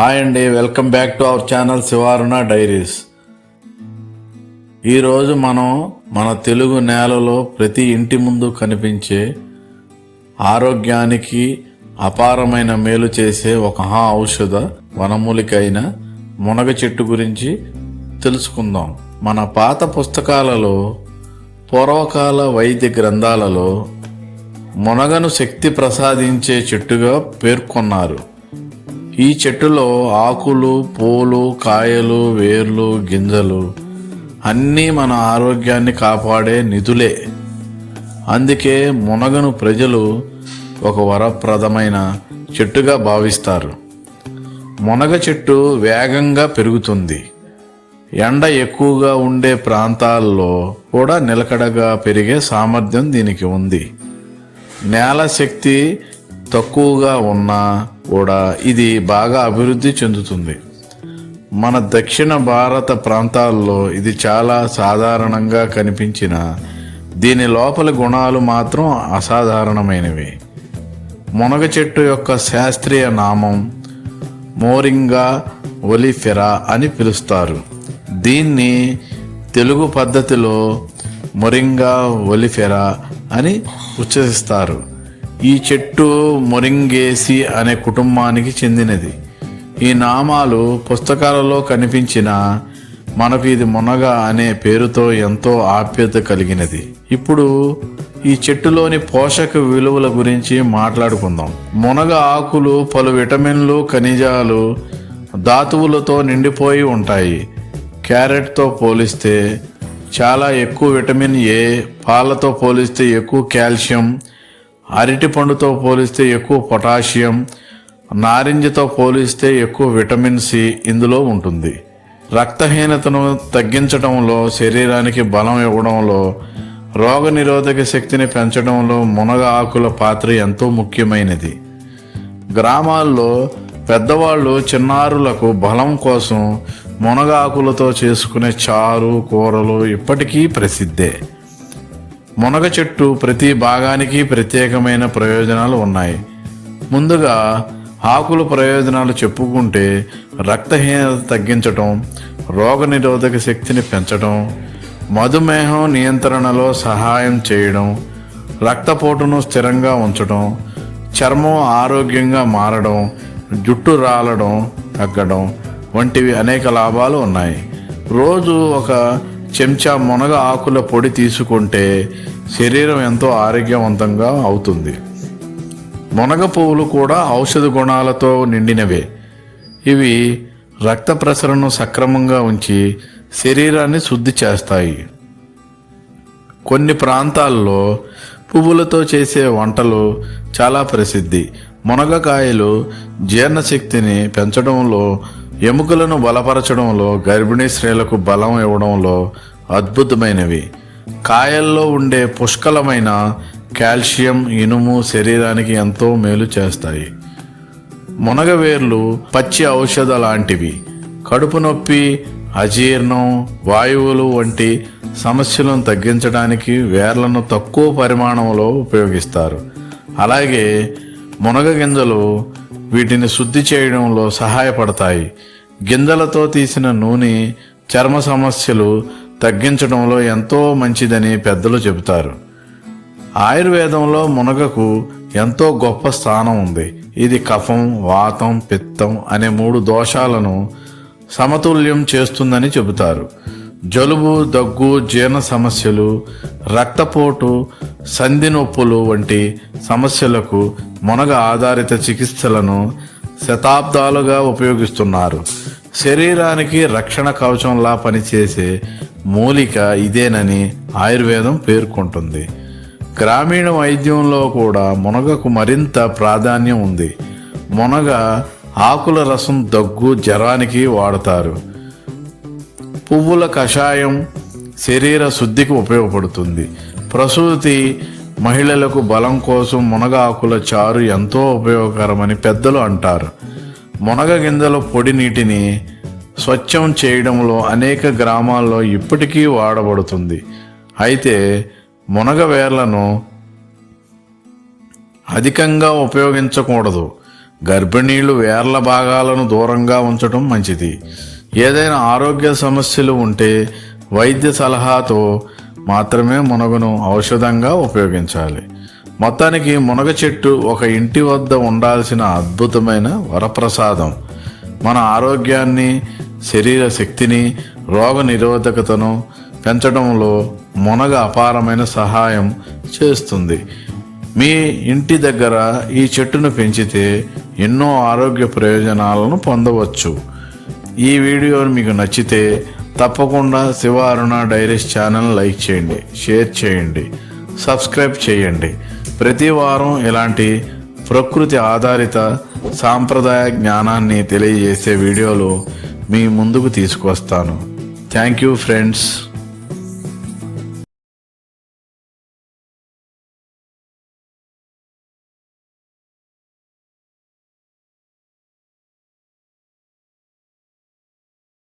Hi అండి welcome back to our channel Shivaruna diaries. ఈరోజు మనం మన తెలుగు నేలలో ప్రతి ఇంటి ముందు కనిపించే ఆరోగ్యానికి అపారమైన మేలు చేసే ఒక ఔషధ వనమూలికైన మునగ చెట్టు గురించి తెలుసుకుందాం. మన పాత పుస్తకాలలో పూర్వకాల వైద్య గ్రంథాలలో మునగను శక్తి ప్రసాదించే చెట్టుగా పేర్కొన్నారు. ఈ చెట్టులో ఆకులు పూలు కాయలు వేర్లు గింజలు అన్నీ మన ఆరోగ్యాన్ని కాపాడే నిధులే. అందుకే మునగను ప్రజలు ఒక వరప్రదమైన చెట్టుగా భావిస్తారు. మునగ చెట్టు వేగంగా పెరుగుతుంది. ఎండ ఎక్కువగా ఉండే ప్రాంతాల్లో కూడా నిలకడగా పెరిగే సామర్థ్యం దీనికి ఉంది. నేల శక్తి తక్కువగా ఉన్నా కూడా ఇది బాగా అభివృద్ధి చెందుతుంది. మన దక్షిణ భారత ప్రాంతాల్లో ఇది చాలా సాధారణంగా కనిపించిన దీని లోపల గుణాలు మాత్రం అసాధారణమైనవి. మునగ చెట్టు యొక్క శాస్త్రీయ నామం మోరింగా ఒలిఫెరా అని పిలుస్తారు. దీన్ని తెలుగు పద్ధతిలో మొరింగా ఒలిఫెరా అని ఉచ్చరిస్తారు ఈ చెట్టు మొరింగేసి అనే కుటుంబానికి చెందినది. ఈ నామాలు పుస్తకాలలో కనిపించిన మనకు ఇది మునగ అనే పేరుతో ఎంతో ఆప్యత కలిగినది. ఇప్పుడు ఈ చెట్టులోని పోషక విలువల గురించి మాట్లాడుకుందాం. మునగ ఆకులు పలు విటమిన్లు ఖనిజాలు ధాతువులతో నిండిపోయి ఉంటాయి. క్యారెట్తో పోలిస్తే చాలా ఎక్కువ విటమిన్ ఏ పాలతో పోలిస్తే ఎక్కువ కాల్షియం అరటి పండుతో పోలిస్తే ఎక్కువ పొటాషియం నారింజతో పోలిస్తే ఎక్కువ విటమిన్ సి ఇందులో ఉంటుంది. రక్తహీనతను తగ్గించడంలో శరీరానికి బలం ఇవ్వడంలో రోగనిరోధక శక్తిని పెంచడంలో మునగ ఆకుల పాత్ర ఎంతో ముఖ్యమైనది. గ్రామాల్లో పెద్దవాళ్ళు చిన్నారులకు బలం కోసం మునగ ఆకులతో చేసుకునే చారు కూరలు ఇప్పటికీ ప్రసిద్ధే. మునగ చెట్టు ప్రతి భాగానికి ప్రత్యేకమైన ప్రయోజనాలు ఉన్నాయి. ముందుగా ఆకుల ప్రయోజనాలు చెప్పుకుంటే రక్తహీనత తగ్గించటం రోగనిరోధక శక్తిని పెంచడం మధుమేహం నియంత్రణలో సహాయం చేయడం రక్తపోటును స్థిరంగా ఉంచడం చర్మం ఆరోగ్యంగా మారడం జుట్టు రాలడం తగ్గడం వంటివి అనేక లాభాలు ఉన్నాయి. రోజు ఒక చెంచా మునగ ఆకుల పొడి తీసుకుంటే శరీరం ఎంతో ఆరోగ్యవంతంగా అవుతుంది. మునగ పువ్వులు కూడా ఔషధ గుణాలతో నిండినవే. ఇవి రక్త ప్రసరణను సక్రమంగా ఉంచి శరీరాన్ని శుద్ధి చేస్తాయి. కొన్ని ప్రాంతాల్లో పువ్వులతో చేసే వంటలు చాలా ప్రసిద్ధి. మునగకాయలు జీర్ణశక్తిని పెంచడంలో ఎముకలను బలపరచడంలో గర్భిణీ స్త్రీలకు బలం ఇవ్వడంలో అద్భుతమైనవి. కాయల్లో ఉండే పుష్కలమైన కాల్షియం ఇనుము శరీరానికి ఎంతో మేలు చేస్తాయి. మునగవేర్లు పచ్చి ఔషధ లాంటివి. కడుపు నొప్పి అజీర్ణం వాయువులు వంటి సమస్యలను తగ్గించడానికి వేర్లను తక్కువ పరిమాణంలో ఉపయోగిస్తారు. అలాగే మునగ గింజలు వీటిని శుద్ధి చేయడంలో సహాయపడతాయి. గింజలతో తీసిన నూనె చర్మ సమస్యలు తగ్గించడంలో ఎంతో మంచిదని పెద్దలు చెబుతారు. ఆయుర్వేదంలో మునగకు ఎంతో గొప్ప స్థానం ఉంది. ఇది కఫం వాతం పిత్తం అనే మూడు దోషాలను సమతుల్యం చేస్తుందని చెబుతారు. జలుబు దగ్గు జీర్ణ సమస్యలు రక్తపోటు సంధి నొప్పులు వంటి సమస్యలకు మునగ ఆధారిత చికిత్సలను శతాబ్దాలుగా ఉపయోగిస్తున్నారు. శరీరానికి రక్షణ కవచంలా పనిచేసే మూలిక ఇదేనని ఆయుర్వేదం పేర్కొంటుంది. గ్రామీణ వైద్యంలో కూడా మునగకు మరింత ప్రాధాన్యం ఉంది. మునగ ఆకుల రసం దగ్గు జ్వరానికి వాడతారు. పువ్వుల కషాయం శరీర శుద్ధికి ఉపయోగపడుతుంది. ప్రసూతి మహిళలకు బలం కోసం మునగాకుల చారు ఎంతో ఉపయోగకరమని పెద్దలు అంటారు. మునగ గింజల పొడి నీటిని స్వచ్ఛం చేయడంలో అనేక గ్రామాల్లో ఇప్పటికీ వాడబడుతుంది. అయితే మునగ వేర్లను అధికంగా ఉపయోగించకూడదు. గర్భిణీలు వేర్ల భాగాలను దూరంగా ఉంచడం మంచిది. ఏదైనా ఆరోగ్య సమస్యలు ఉంటే వైద్య సలహాతో మాత్రమే మునగను ఔషధంగా ఉపయోగించాలి. మొత్తానికి మునగ చెట్టు ఒక ఇంటి వద్ద ఉండాల్సిన అద్భుతమైన వరప్రసాదం. మన ఆరోగ్యాన్ని శరీర శక్తిని రోగ నిరోధకతను పెంచడంలో మునగ అపారమైన సహాయం చేస్తుంది. మీ ఇంటి దగ్గర ఈ చెట్టును పెంచితే ఎన్నో ఆరోగ్య ప్రయోజనాలను పొందవచ్చు. ఈ వీడియో మీకు నచ్చితే తప్పకుండా Shiva Aruna diaries channel like చేయండి షేర్ చేయండి సబ్స్క్రైబ్ చేయండి. ప్రతి వారం ఇలాంటి ప్రకృతి ఆధారిత సాంప్రదాయ జ్ఞానాన్ని తెలియజేసే వీడియోలు మీ ముందుకు తీసుకొస్తాను థ్యాంక్ యూ ఫ్రెండ్స్.